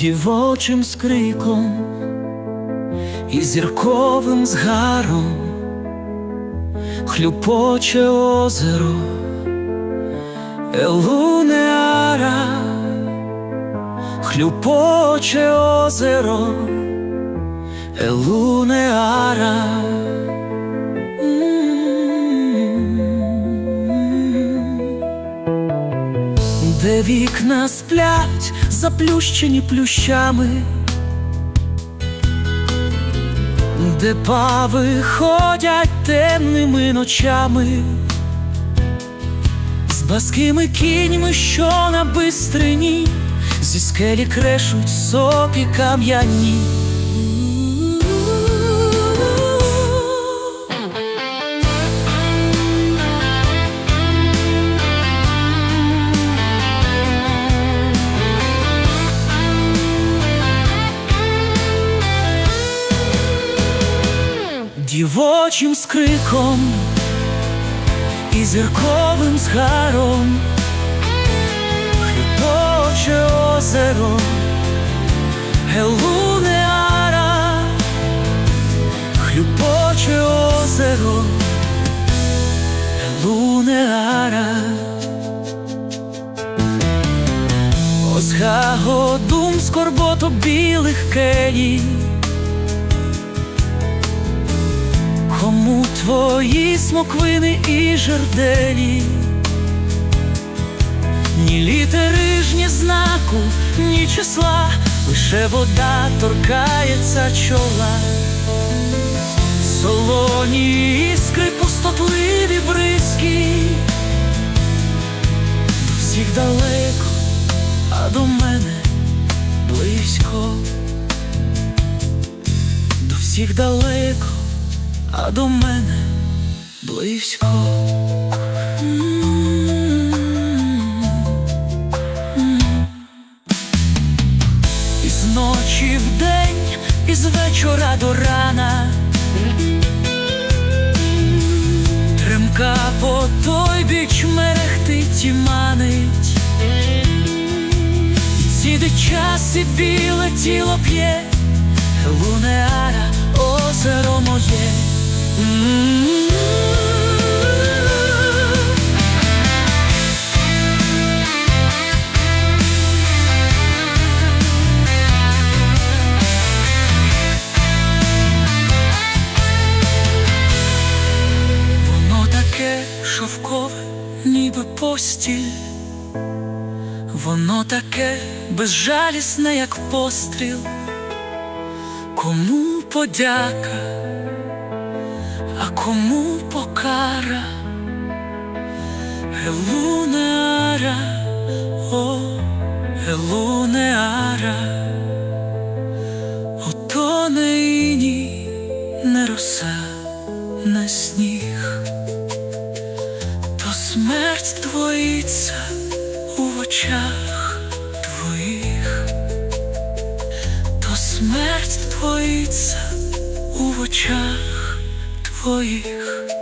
дівочим скриком і зірковим згаром хлюпоче озеро Елунеара, хлюпоче озеро Елунеара. Де вікна сплять, заплющені плющами, де пави ходять темними ночами, з баскими кіньми, що на бистрині, зі скелі крешуть сопі кам'яні. Дівочим скриком і зірковим згаром. Хлюпоче озеро Гелунеара, хлюпоче озеро Гелунеара Осгаго дум скорботу білих келій твої смоквини і жерделі, ні літери ж, ні знаку, ні числа, лише вода торкається чола, солоні іскри, пустотливі бризки, до всіх далеко, а до мене близько, до всіх далеко а до мене близько. Із ночі в день, із вечора до рана. Тремка по той біч мерехтить і манить, Ціде час і біле тіло п'є, шовкове, ніби постіль, воно таке безжалісне, як постріл, кому подяка кому покара? Елунеара, о, Елунеара, ото не іні, не роса, не сніг, то смерть твоїться у очах твоїх, то смерть твоїться у очах твоїх.